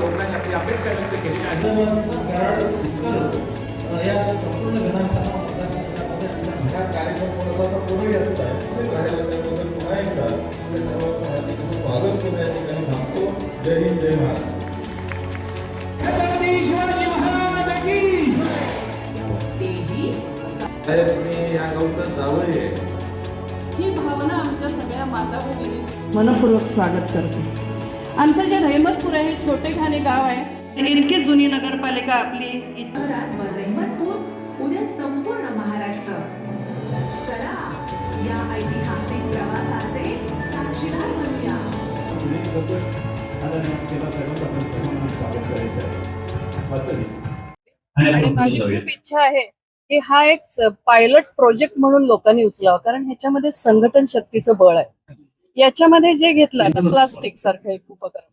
लोकांनी आपली अपेक्षा व्यक्त केली आहे. हा कार्यक्रम थोडासा पुढे येत आहे. पुढे राहिला त्याबद्दल पुन्हा एकदा आपल्या सर्वांचं हार्दिक असं स्वागत करून या ठिकाणी थांबतो जय हिंद जय महाराष्ट्र तेही साहेब मी या गावचं जावळी आहे. ही भावना आमच्या सगळ्या माता भगिनी मनपूर्वक स्वागत करते. आमचं जे रहमतपूर इतकी जुनी नगरपालिका आपली उद्या संपूर्ण महाराष्ट्र. चला या ऐतिहासिक प्रवासाचे साक्षीदार बनूया. आणि माझी खूप इच्छा आहे की हा एक पायलट प्रोजेक्ट म्हणून लोकांनी उचलावा कारण ह्याच्यामध्ये संघटन शक्तीचं बळ आहे. याच्यामध्ये जे घेतलं प्लास्टिक सारखं एक उपकरण.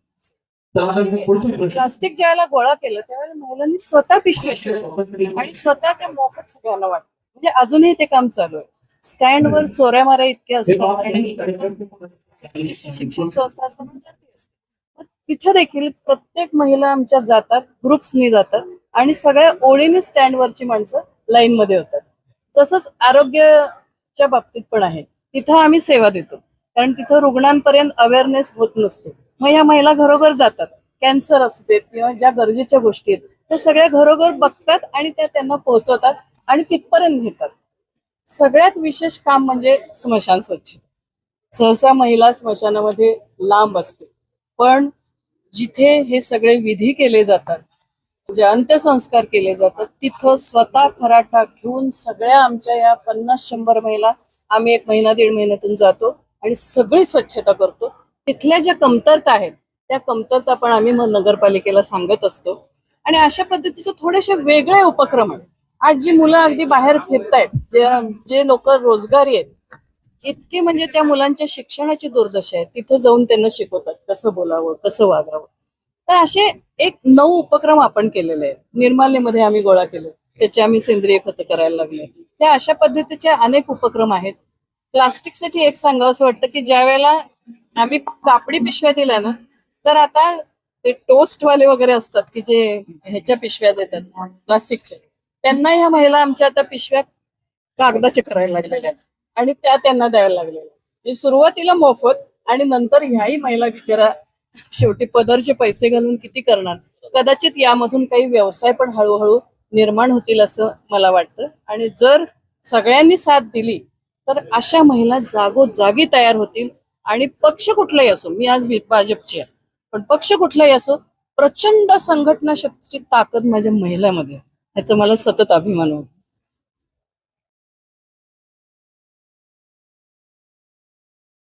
प्लास्टिक ज्यावेळेला गोळा केलं त्यावेळेला महिलांनी स्वतः शिवल्या आणि स्वतः ते मोफत सगळ्यांना वाटत म्हणजे अजूनही ते काम चालू आहे. स्टँडवर चोऱ्या माऱ्या इतके असतात. आणि शिक्षण संस्था असतात तिथे देखील प्रत्येक महिला आमच्या जातात ग्रुप्सनी जातात आणि सगळ्या ओळीने स्टँडवरची माणसं लाईन मध्ये होतात. तसंच आरोग्याच्या बाबतीत पण आहे. तिथं आम्ही सेवा देतो. कारण तिथं रुग्णांपर्यंत अवेअरनेस होत नसतो. मग ह्या महिला घरोघर जातात. कॅन्सर असू देत किंवा ज्या गरजेच्या गोष्टी आहेत त्या सगळ्या घरोघर बघतात आणि त्या त्यांना पोहोचवतात आणि तिथपर्यंत नेतात सगळ्यात विशेष काम म्हणजे स्मशान स्वच्छता सहसा महिला स्मशानामध्ये लांब असते. पण जिथे हे सगळे विधी केले जातात जे अंत्यसंस्कार केले जातात तिथं स्वतः खराठा घेऊन सगळ्या आमच्या या पन्नास शंभर महिला आम्ही एक महिना दीड महिन्यातून जातो आणि सगळी स्वच्छता करतो. तिथल्या ज्या कमतरता आहेत त्या कमतरता पण आम्ही मग नगरपालिकेला सांगत असतो. आणि अशा पद्धतीचे थोडेसे वेगळे उपक्रम आहेत. आज जी मुलं अगदी बाहेर फिरतायत जे जे लोक रोजगारी आहेत इतकी म्हणजे त्या मुलांच्या शिक्षणाची दुर्दशा आहे. तिथे जाऊन त्यांना शिकवतात कसं बोलावं कसं वागावं. तर असे एक नऊ उपक्रम आपण केलेले आहेत. निर्माल्यमध्ये आम्ही गोळा केले. त्याचे आम्ही सेंद्रिय खत करायला लागले. त्या अशा पद्धतीचे अनेक उपक्रम आहेत. प्लास्टिकसाठी एक सांगावं असं वाटतं की ज्या वेळेला आम्ही कापडी पिशव्या दिल्या ना तर आता ते टोस्ट वाले वगैरे असतात की जे ह्याच्या पिशव्या देतात प्लास्टिकच्या. त्यांना ह्या महिला आमच्या आता पिशव्या कागदाचे करायला लागलेल्या आणि त्या त्यांना द्यायला लागलेल्या सुरुवातीला मोफत आणि नंतर ह्याही महिला बिचारा शेवटी पदरचे पैसे घालून किती करणार? कदाचित यामधून काही व्यवसाय पण हळूहळू निर्माण होतील असं मला वाटतं. आणि जर सगळ्यांनी साथ दिली तर अशा महिला जागोजागी तयार होतील आणि पक्ष कुठलाही असो मी आज भाजपची आहे पण पक्ष कुठलाही असो प्रचंड संघटना शक्तीची ताकद माझ्या महिलामध्ये आहे. ह्याचा मला सतत अभिमान होतं